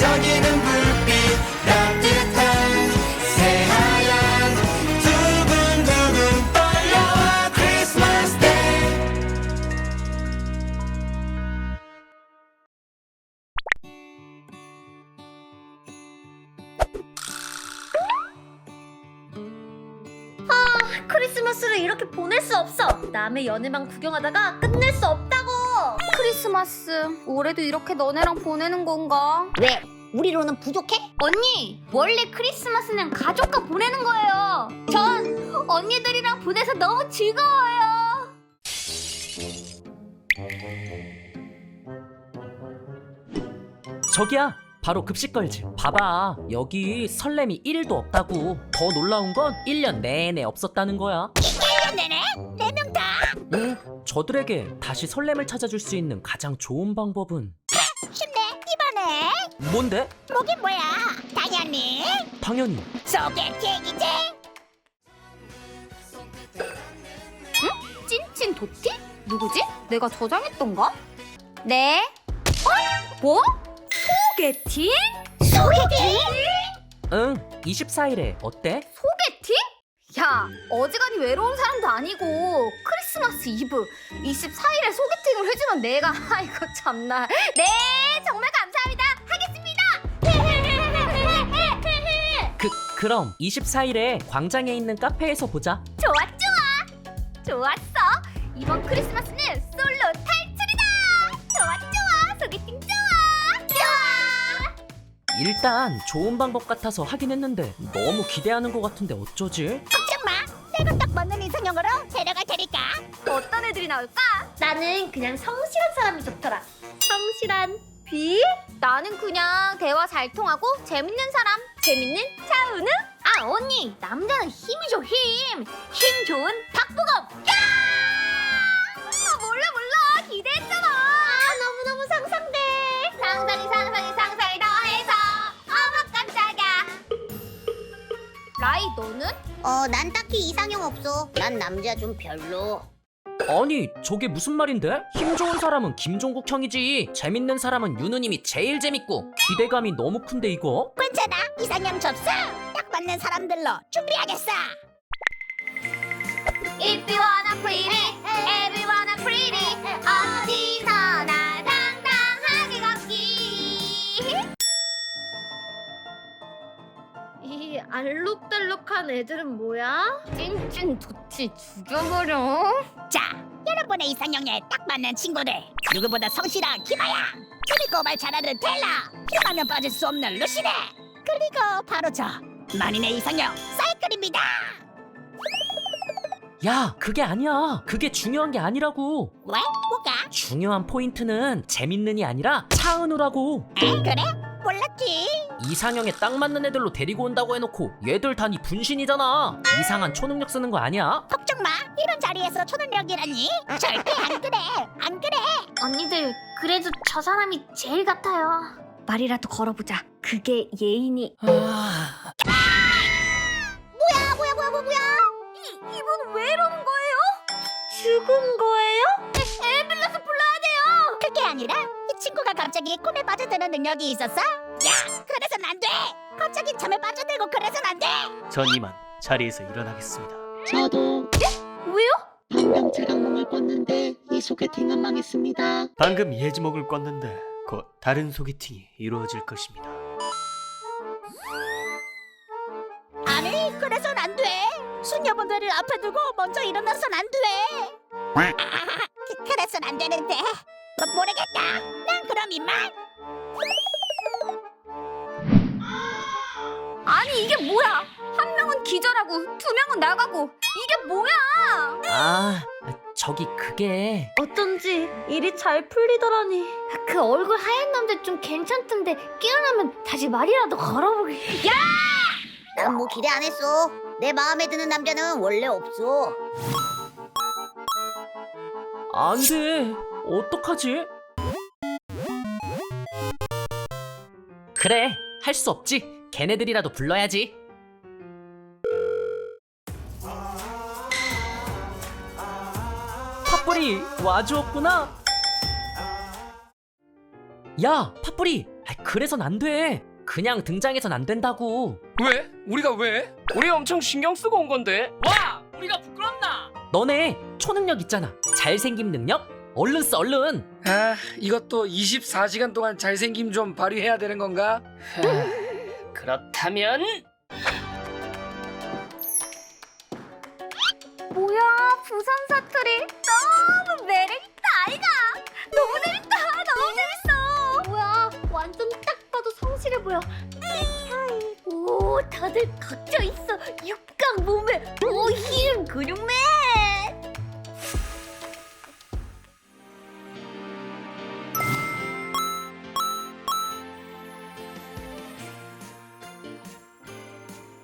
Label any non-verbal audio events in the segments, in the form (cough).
반짝이는 불빛 따뜻한 새하얀 두근두근 떨려와 크리스마스 데이 크리스마스를 이렇게 보낼 수 없어. 남의 연애만 구경하다가 끝낼 수 없다고. 크리스마스 올해도 이렇게 너네랑 보내는 건가? 왜? 우리로는 부족해? 언니 원래 크리스마스는 가족과 보내는 거예요. 전 언니들이랑 보내서 너무 즐거워요. 저기야 바로 급식 걸지 봐봐 여기 설렘이 1도 없다고 더 놀라운 건 1년 내내 없었다는 거야 1년 내내? 저들에게 다시 설렘을 찾아줄 수 있는 가장 좋은 방법은 쉽네 이번에 뭔데? 뭐긴 뭐야 당연히 당연히 소개팅이지 찐찐 도티? 누구지? 내가 저장했던가? 네. 어? 뭐? 소개팅? 소개팅? 응 24일에 어때? 야, 어지간히 외로운 사람도 아니고 크리스마스 이브 24일에 소개팅을 해주면 내가 (laughs) 아이고 참나. 네 정말 감사합니다. 하겠습니다. (laughs) 그 그럼 24일에 광장에 있는 카페에서 보자. 좋아 좋아. 좋았어. 이번 크리스마스는 솔로 탈출이다. 좋아 좋아. 소개팅 좋아 일단 좋은 방법 같아서 하긴 했는데 너무 기대하는 것 같은데 어쩌지? 걱정 마. 내가 딱 맞는 이상형으로 데려갈 테니까. 어떤 애들이 나올까? 나는 그냥 성실한 사람이 좋더라. 성실한? 비? 나는 그냥 대화 잘 통하고 재밌는 사람. 재밌는 차은우? 아 언니. 남자는 힘이죠 힘 힘 좋은 박보검. 야 너는? 어 난 딱히 이상형 없어. 난 남자 좀 별로. 아니 저게 무슨 말인데? 힘 좋은 사람은 김종국 형이지. 재밌는 사람은 윤우님이 제일 재밌고. 기대감이 너무 큰데 이거? 괜찮아. 이상형 접수. 딱 맞는 사람들로 준비하겠어. If you wanna pretty, everyone 알록달록한 애들은 뭐야? 찐찐 도치 죽여버려. 자 여러분의 이상형에 딱 맞는 친구들. 누구보다 성실한 김아야. 그리고 말 잘하는 텔라. 이하면 빠질 수 없는 루시네. 그리고 바로 저 만인의 이상형 사이클입니다. 야 그게 아니야. 그게 중요한 게 아니라고. 왜? 뭐가? 중요한 포인트는 재밌는이 아니라 차은우라고. 에 그래? 몰랐지. 이상형에 딱 맞는 애들로 데리고 온다고 해놓고 얘들 단이 분신이잖아. 이상한 초능력 쓰는 거 아니야? 걱정 마. 이런 자리에서 초능력이라니? 절대 안 그래. 안 그래. 언니들 그래도 저 사람이 제일 같아요. 말이라도 걸어보자. 그게 예인이. 아... 뭐야 뭐야 뭐야 뭐야 뭐야? 이, 이분 왜 이러는 거예요? 죽은 거예요? 앰뷸런스 불러야 돼요! 그게 아니라 이 친구가 갑자기 꿈에 빠져드는 능력이 있었어? 야 그래선 안 돼 갑자기 잠에 빠져들고 그래선 안 돼 전 이만 자리에서 일어나겠습니다. 저도 왜요? 방금 제가 몸을 꿨는데 이 소개팅은 망했습니다. 방금 예지목을 껐는데 곧 다른 소개팅이 이루어질 것입니다. 아니 그래선 안돼 수녀분들을 앞에 두고 먼저 일어나선 안 돼 나가고. 이게 뭐야? 아 저기 그게. 어쩐지 일이 잘 풀리더라니. 그 얼굴 하얀 남자 좀 괜찮던데 깨어나면 다시 말이라도 걸어보게 야! 난뭐 기대 안 했어. 내 마음에 드는 남자는 원래 없어. 안 돼 어떡하지? 그래 할 수 없지. 걔네들이라도 불러야지 팥뿌리 와주었구나 야 팥뿌리 아, 그래선 안 돼. 그냥 등장해선 안 된다고. 왜? 우리가 왜? 우리 엄청 신경 쓰고 온 건데. 와, 우리가 부끄럽나? 너네 초능력 있잖아. 잘생김 능력? 얼른 써 얼른. 아, 이것도 24시간 동안 잘생김 좀 발휘해야 되는 건가? 하, (laughs) 그렇다면 부산 사투리 너무 매력있다 아이가. 너무 재밌다 너무 재밌어. 뭐야 완전 딱 봐도 성실해 보여. 오 다들 각져 있어. 육각 몸매. 오힘 근육맨.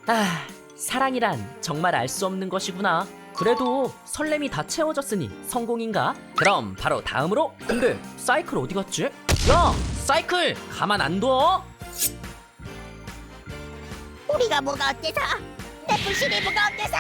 아, 사랑이란 정말 알 수 없는 것이구나. 그래도 설렘이 다 채워졌으니 성공인가? 그럼 바로 다음으로. 근데 사이클 어디 갔지? 야, 사이클 가만 안 둬. 우리가 뭐가 어때서? 내 부실이 뭐가 어때서?